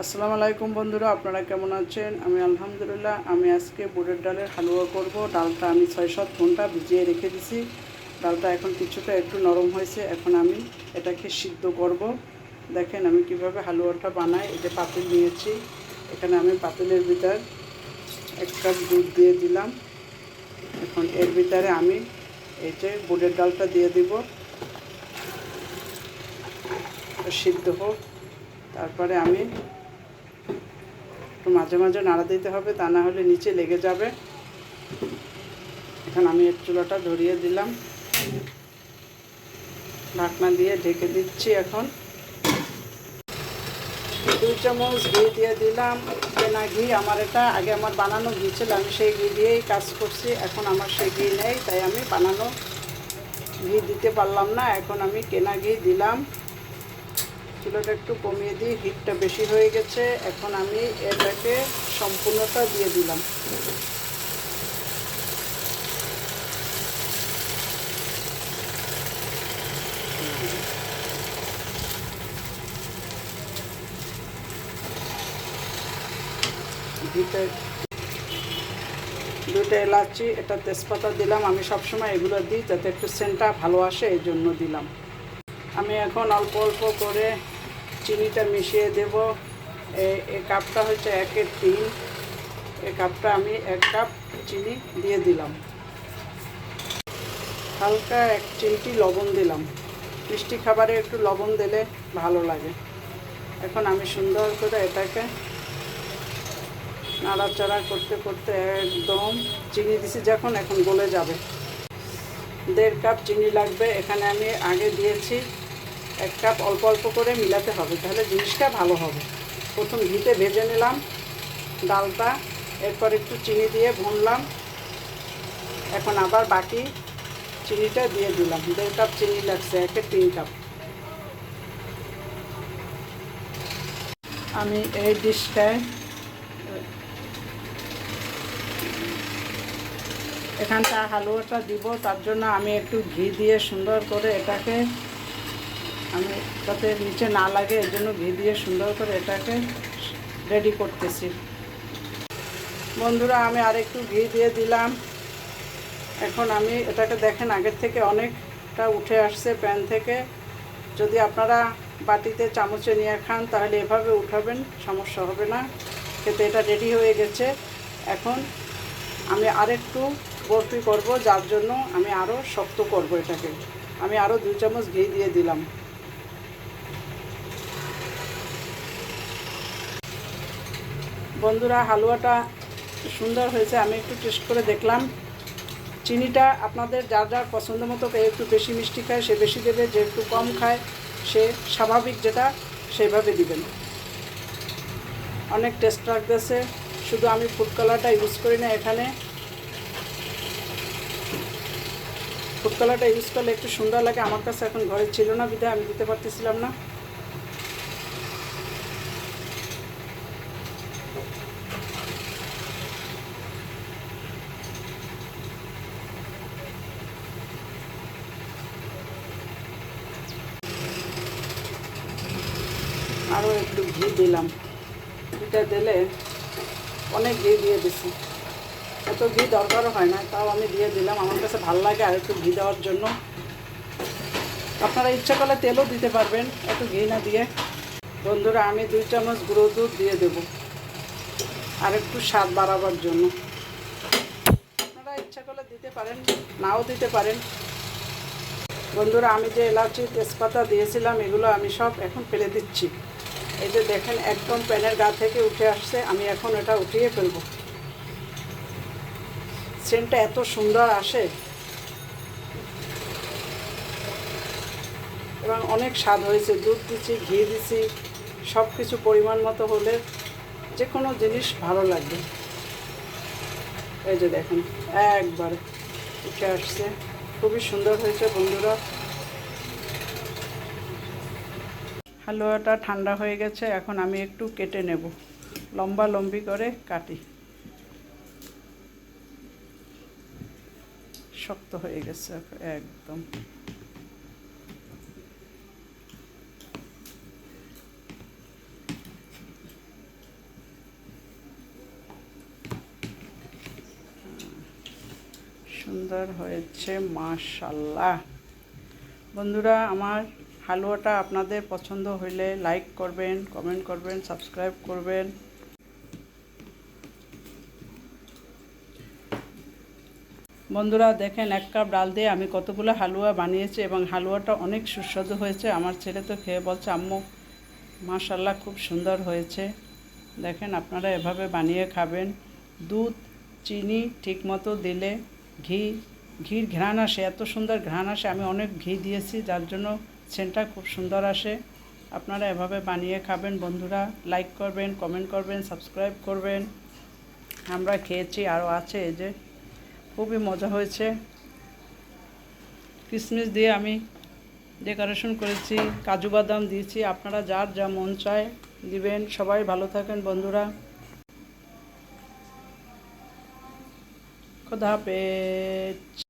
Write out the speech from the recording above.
আসসালামু আলাইকুম বন্ধুরা, আপনারা কেমন আছেন? আমি আলহামদুলিল্লাহ, আমি আজকে বুটের ডালের হালুয়া করব। ডালটা আমি ছয় সাত ঘণ্টা ভিজিয়ে রেখে দিছি। ডালটা এখন কিছুটা একটু নরম হয়েছে, এখন আমি এটাকে সিদ্ধ করব। দেখেন আমি কীভাবে হালুয়াটা বানাই এটা পাতিল নিয়েছি। এখানে আমি পাতিলের ভিতর এক কাপ দুধ দিয়ে দিলাম। এখন এর ভিতরে আমি এই যে বুটের ডালটা দিয়ে দিব। সিদ্ধ হোক, তারপরে আমি একটু মাঝে মাঝে নাড়া দিতে হবে, তা না হলে নিচে লেগে যাবে। এখন আমি এর চুলাটা ধরিয়ে দিলাম। ঢাকনা দিয়ে ঢেকে দিচ্ছি এখন। দুই চামচ ঘি দিয়ে দিলাম। কেনা ঘি, আমার এটা আগে আমার বানানো ঘি ছিল, আমি সেই ঘি দিয়েই কাজ করছি। এখন আমার সেই ঘি নেই, তাই আমি বানানো ঘি দিতে পারলাম না। এখন আমি কেনা ঘি দিলাম। চুলাটা একটু কমিয়ে দিই, হিটটা বেশি হয়ে গেছে। এখন আমি এটাকে সম্পূর্ণটা দিয়ে দিলাম। দুটো এলাচি এটা তেজপাতা দিলাম। আমি সবসময় এগুলো দিই যাতে একটু সেন্টটা ভালো আসে এই জন্য দিলাম। আমি এখন অল্প অল্প করে চিনিটা মিশিয়ে দেব। এই কাপটা হচ্ছে একের তিন। এই কাপটা আমি এক কাপ চিনি দিয়ে দিলাম। হালকা এক চিমটি লবণ দিলাম। মিষ্টি খাবারে একটু লবণ দিলে ভালো লাগে। এখন আমি সুন্দর করে এটাকে নাড়াচাড়া করতে করতে একদম চিনি দিছি যখন, এখন গলে যাবে। দেড় কাপ চিনি লাগবে। এখানে আমি আগে দিয়েছি এক কাপ অল্প অল্প করে মিলাতে হবে, তাহলে জিনিসটা ভালো হবে। প্রথম ঘিতে ভেজে নিলাম ডালটা, এরপর একটু চিনি দিয়ে ভুনলাম। এখন আবার বাকি চিনিটা দিয়ে দিলাম। দেড় কাপ চিনি লাগছে, একে তিন কাপ। আমি এই ডিশটায় এখানটা হালুয়াটা দিব, তার জন্য আমি একটু ঘি দিয়ে সুন্দর করে এটাকে আমি যাতে নিচে না লাগে, এর জন্য ঘি দিয়ে সুন্দর করে এটাকে রেডি করতেছি। বন্ধুরা, আমি আর একটু ঘি দিয়ে দিলাম। এখন আমি এটাকে দেখেন, আগের থেকে অনেকটা উঠে আসছে প্যান থেকে। যদি আপনারা বাটিতে চামচে নিয়ে খান, তাহলে এভাবে উঠাবেন, সমস্যা হবে না। খেতে এটা রেডি হয়ে গেছে। এখন আমি আরেকটু বরফি করব, যার জন্য আমি আরও শক্ত করব এটাকে। আমি আরও দুই চামচ ঘি দিয়ে দিলাম। বন্ধুরা, হালুয়াটা সুন্দর হয়েছে, আমি একটু টেস্ট করে দেখলাম। চিনিটা আপনাদের যার যার পছন্দ মতো একটু বেশি মিষ্টি খায়, সে বেশি দেবে, যে একটু কম খায়, সে স্বাভাবিক যেটা, সেইভাবে দিবেন। অনেক টেস্ট লাগতেছে, শুধু আমি ফুড কালারটা ইউজ করি না এখানে। ফুড কালারটা ইউজ করলে একটু সুন্দর লাগে, আমার কাছে এখন ঘরে ছিল না বিধায় আমি দিতে পারতেছিলাম না। আরও একটু ঘি দিলাম। ঘিটা দিলে অনেক ঘি দিয়ে দিছি। এত ঘি দরকারও হয় না, তাও আমি দিয়ে দিলাম। আমার কাছে ভালো লাগে আর একটু ঘি দেওয়ার জন্য। আপনারা ইচ্ছা করলে তেলও দিতে পারবেন একটু ঘি না দিয়ে। বন্ধুরা, আমি দুই চামচ গুঁড়ো দুধ দিয়ে দেব। আর একটু স্বাদ বাড়াবার জন্য। আপনারা ইচ্ছা করলে দিতে পারেন, নাও দিতে পারেন। বন্ধুরা, আমি যে এলাচি তেজপাতা দিয়েছিলাম, এগুলো আমি সব এখন ফেলে দিচ্ছি। এই যে দেখেন, একদম প্যানের গা থেকে উঠে আসছে, আমি এখন এটা উঠিয়ে ফেলব। সেন্টটা এত সুন্দর আসে। এবং অনেক স্বাদ হয়েছে, দুধ দিচ্ছি, ঘি দিচ্ছি সব কিছু পরিমাণ মতো হলে যে কোনো জিনিস ভালো লাগবে। এই যে দেখেন, একবারে উঠে আসছে। খুবই সুন্দর হয়েছে বন্ধুরা। হালুয়াটা ঠান্ডা হয়ে গেছে, এখন আমি একটু কেটে নেব। লম্বা লম্বি করে কাটি। শক্ত হয়ে গেছে একদম। সুন্দর হয়েছে, মাশাল্লাহ। বন্ধুরা, আমার হালুয়াটা আপনাদের পছন্দ হইলে লাইক করবেন কমেন্ট করবেন সাবস্ক্রাইব করবেন। বন্ধুরা, দেখেন এক কাপ ডাল দিয়ে আমি কতগুলো হালুয়া বানিয়েছি এবং হালুয়াটা অনেক সুস্বাদু হয়েছে। আমার ছেলে তো খেয়ে বলছে, আম্মু মাশাল্লাহ খুব সুন্দর হয়েছে। দেখেন আপনারা এভাবে বানিয়ে খাবেন। দুধ, চিনি ঠিকমতো দিলে ঘি, ঘির ঘ্রাণ আসে, এত সুন্দর ঘ্রাণ আসে। আমি অনেক ঘি দিয়েছি, যার জন্য সেন্টটা খুব সুন্দর আসে। আপনারা এভাবে বানিয়ে খাবেন বন্ধুরা। লাইক করবেন কমেন্ট করবেন সাবস্ক্রাইব করবেন। আমরা খেয়েছি আরও আছে এই যে। খুবই মজা হয়েছে। কিশমিশ দিয়ে আমি ডেকোরেশন করেছি, কাজু বাদাম দিয়েছি। আপনারা যার যা মন চায় দিবেন। সবাই ভালো থাকেন বন্ধুরা। খোদা হাফেজ।